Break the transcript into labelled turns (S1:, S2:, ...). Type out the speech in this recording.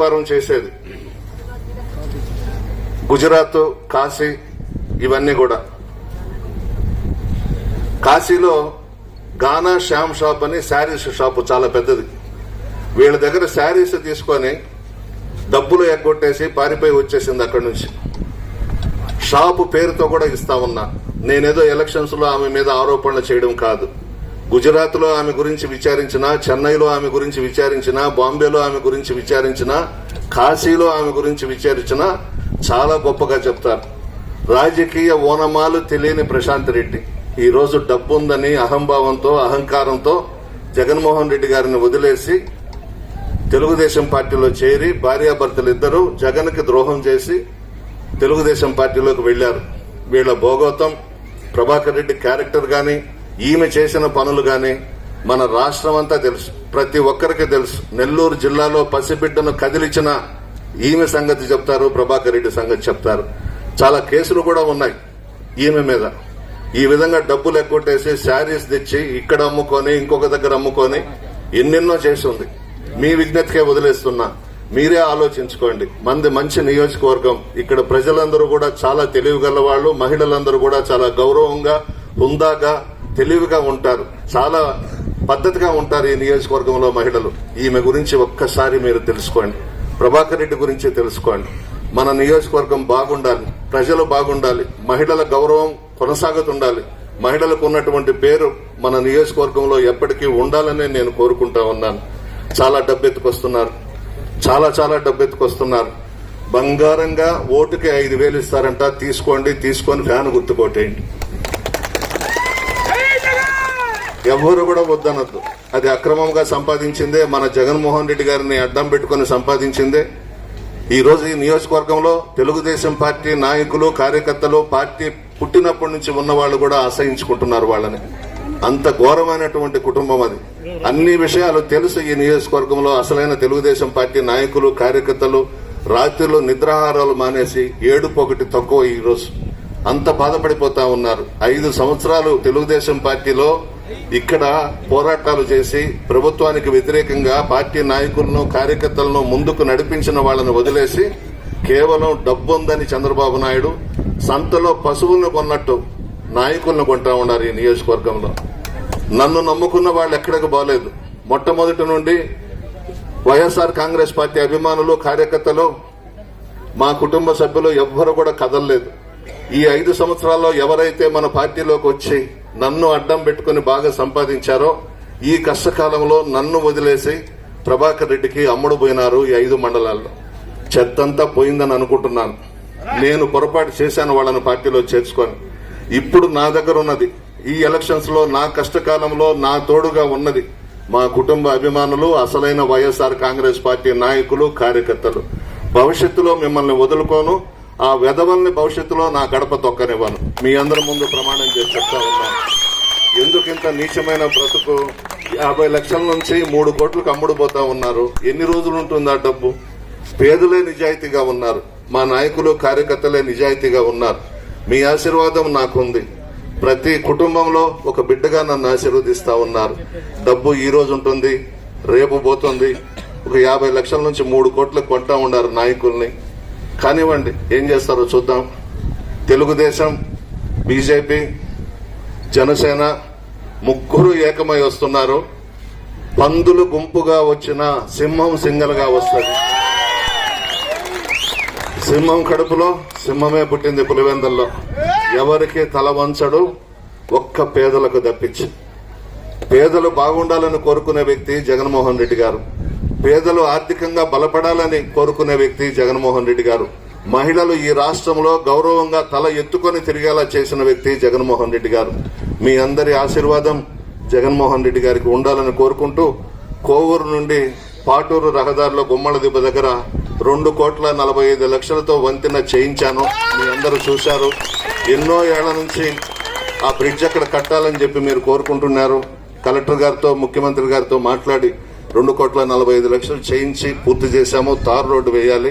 S1: వ్యాపారం చేసేది. గుజరాత్ కాశీ ఇవన్నీ కూడా. కాశీలో గానా శ్యామ్ షాప్ అని శారీస్ షాప్ చాలా పెద్దది. వీళ్ళ దగ్గర శారీస్ తీసుకొని డబ్బులు ఎగ్గొట్టేసి పారిపోయి వచ్చేసింది అక్కడి నుంచి. షాపు పేరుతో కూడా ఇస్తా ఉన్నా. నేనేదో ఎలక్షన్స్లో ఆమె మీద ఆరోపణలు చేయడం కాదు. గుజరాత్లో ఆమె గురించి విచారించిన చెన్నైలో ఆమె గురించి విచారించిన బాంబేలో ఆమె గురించి విచారించిన కాశీలో ఆమె గురించి విచారించిన చాలా గొప్పగా చెప్తారు. రాజకీయ ఓనమాలు తెలియని ప్రశాంత్ రెడ్డి. ఈ రోజు డబ్బుందని అహంభావంతో అహంకారంతో జగన్మోహన్ రెడ్డి గారిని వదిలేసి తెలుగుదేశం పార్టీలో చేరి భార్యాభర్తలు ఇద్దరు జగన్కి ద్రోహం చేసి తెలుగుదేశం పార్టీలోకి వెళ్ళారు వీళ్ళ భోగోతం ప్రభాకర్ రెడ్డి క్యారెక్టర్ కానీ ఈమె చేసిన పనులు గాని మన రాష్ట్రం అంతా తెలుసు. ప్రతి ఒక్కరికి తెలుసు. నెల్లూరు జిల్లాలో పసిబిడ్డను కదిలించిన ఈమె సంగతి చెప్తారు ప్రభాకర్ రెడ్డి సంగతి చెప్తారు. చాలా కేసులు కూడా ఉన్నాయి ఈమె మీద. ఈ విధంగా డబ్బులు ఎక్కొట్టేసి శారీస్ తెచ్చి ఇక్కడ అమ్ముకొని ఇంకొక దగ్గర అమ్ముకొని ఎన్నెన్నో చేసి ఉంది. మీ విజ్ఞతకే వదిలేస్తున్నా. మీరే ఆలోచించుకోండి. మంది మంచి నియోజకవర్గం. ఇక్కడ ప్రజలందరూ కూడా చాలా తెలివిగల వాళ్ళు మహిళలందరూ కూడా చాలా గౌరవంగా హుందాగా తెలివిగా ఉంటారు. చాలా పద్ధతిగా ఉంటారు ఈ నియోజకవర్గంలో మహిళలు. ఈమె గురించి ఒక్కసారి మీరు తెలుసుకోండి. ప్రభాకర్ రెడ్డి గురించి తెలుసుకోండి. మన నియోజకవర్గం బాగుండాలి. ప్రజలు బాగుండాలి. మహిళల గౌరవం కొనసాగుతుండాలి. మహిళలకు ఉన్నటువంటి పేరు మన నియోజకవర్గంలో ఎప్పటికీ ఉండాలని నేను కోరుకుంటా ఉన్నాను. చాలా డబ్బెత్తుకొస్తున్నారు. చాలా చాలా డబ్బెత్తుకొస్తున్నారు. బంగారంగా ఓటుకి ఐదు వేలు ఇస్తారంట. తీసుకోండి తీసుకొని ఫ్యాన్ గుర్తుకోటేయండి. ఎవరు కూడా వద్దనొద్దు. అది అక్రమంగా సంపాదించిందే మన జగన్మోహన్ రెడ్డి గారిని అడ్డం పెట్టుకుని సంపాదించిందే. ఈ రోజు ఈ నియోజకవర్గంలో తెలుగుదేశం పార్టీ నాయకులు కార్యకర్తలు పార్టీ పుట్టినప్పటి నుంచి ఉన్న వాళ్ళు కూడా ఆశ్రయించుకుంటున్నారు వాళ్ళని. అంత ఘోరమైనటువంటి కుటుంబం అది. అన్ని విషయాలు తెలుసు ఈ నియోజకవర్గంలో. అసలైన తెలుగుదేశం పార్టీ నాయకులు కార్యకర్తలు రాత్రిలో నిద్రాహారాలు మానేసి ఏడుపు ఒకటి తక్కువ ఈరోజు అంత బాధపడిపోతా ఉన్నారు. ఐదు సంవత్సరాలు తెలుగుదేశం పార్టీలో ఇక్కడ పోరాటాలు చేసి ప్రభుత్వానికి వ్యతిరేకంగా పార్టీ నాయకులను కార్యకర్తలను ముందుకు నడిపించిన వాళ్ళని వదిలేసి కేవలం డబ్బు ఉందని చంద్రబాబు నాయుడు సంతలో పశువులను కొన్నట్టు నాయకులను కొంటా ఉన్నారు ఈ నియోజకవర్గంలో. నన్ను నమ్ముకున్న వాళ్ళు ఎక్కడికి బాలేదు మొట్టమొదటి నుండి వైఎస్ఆర్ కాంగ్రెస్ పార్టీ అభిమానులు కార్యకర్తలు మా కుటుంబ సభ్యులు ఎవ్వరు కూడా కదలలేదు. ఈ ఐదు సంవత్సరాల్లో ఎవరైతే మన పార్టీలోకి వచ్చి నన్ను అడ్డం పెట్టుకుని బాగా సంపాదించారో ఈ కష్టకాలంలో నన్ను వదిలేసి ప్రభాకర్ రెడ్డికి అమ్ముడు పోయినారు ఈ ఐదు మండలాల్లో. చెత్తంతా పోయిందని అనుకుంటున్నాను. నేను పొరపాటు చేశాను వాళ్ళని పార్టీలో చేర్చుకొని. ఇప్పుడు నా దగ్గర ఉన్నది. ఈ ఎలక్షన్స్లో నా కష్టకాలంలో నా తోడుగా ఉన్నది. మా కుటుంబ అభిమానులు అసలైన వైఎస్ఆర్ కాంగ్రెస్ పార్టీ నాయకులు కార్యకర్తలు. భవిష్యత్తులో మిమ్మల్ని వదులుకోను. ఆ వెధవల్ని భవిష్యత్తులో నా గడప తొక్కనివ్వను. మీ అందరి ముందు ప్రమాణం చేసి చెప్తా ఉన్నాను ఎందుకు ఇంత నీచమైన బ్రతుకు? యాభై లక్షల నుంచి మూడు కోట్లకు అమ్ముడుపోతా ఉన్నారు. ఎన్ని రోజులు ఉంటుంది ఆ డబ్బు? పేదలే నిజాయితీగా ఉన్నారు. మా నాయకులు కార్యకర్తలే నిజాయితీగా ఉన్నారు. మీ ఆశీర్వాదం నాకుంది. ప్రతి కుటుంబంలో ఒక బిడ్డగా నన్ను ఆశీర్వదిస్తా ఉన్నారు. డబ్బు ఈ రోజు ఉంటుంది రేపు పోతుంది. ఒక యాభై లక్షల నుంచి మూడు కోట్లకు కొంటా ఉన్నారు నాయకుల్ని. కానివ్వండి ఏం చేస్తారో చూద్దాం. తెలుగుదేశం బీజేపీ జనసేన ముగ్గురు ఏకమై వస్తున్నారు. పందులు గుంపుగా వచ్చిన సింహం సింగల్గా వస్తుంది. సింహం కడుపులో సింహమే పుట్టింది పులివెందల్లో. ఎవరికి తల వంచడు ఒక్క పేదలకు తప్పించి. పేదలు బాగుండాలని కోరుకునే వ్యక్తి జగన్మోహన్ రెడ్డి గారు. పేదలు ఆర్థికంగా బలపడాలని కోరుకునే వ్యక్తి జగన్మోహన్ రెడ్డి గారు. మహిళలు ఈ రాష్ట్రంలో గౌరవంగా తల ఎత్తుకొని తిరిగేలా చేసిన వ్యక్తి జగన్మోహన్ రెడ్డి గారు. మీ అందరి ఆశీర్వాదం జగన్మోహన్ రెడ్డి గారికి ఉండాలని కోరుకుంటూ కోవూరు నుండి పాటూరు రహదారిలో గుమ్మల దిబ్బ దగ్గర రెండు కోట్ల నలభై ఐదు లక్షలతో వంతెన చేయించాను. మీ అందరూ చూశారు. ఎన్నో ఏళ్ళ నుంచి ఆ బ్రిడ్జ్ అక్కడ కట్టాలని చెప్పి మీరు కోరుకుంటున్నారు. కలెక్టర్ గారితో ముఖ్యమంత్రి గారితో మాట్లాడి రెండు కోట్ల నలభై ఐదు లక్షలు చేయించి పూర్తి చేశాము తార్ రోడ్డు వేయాలి.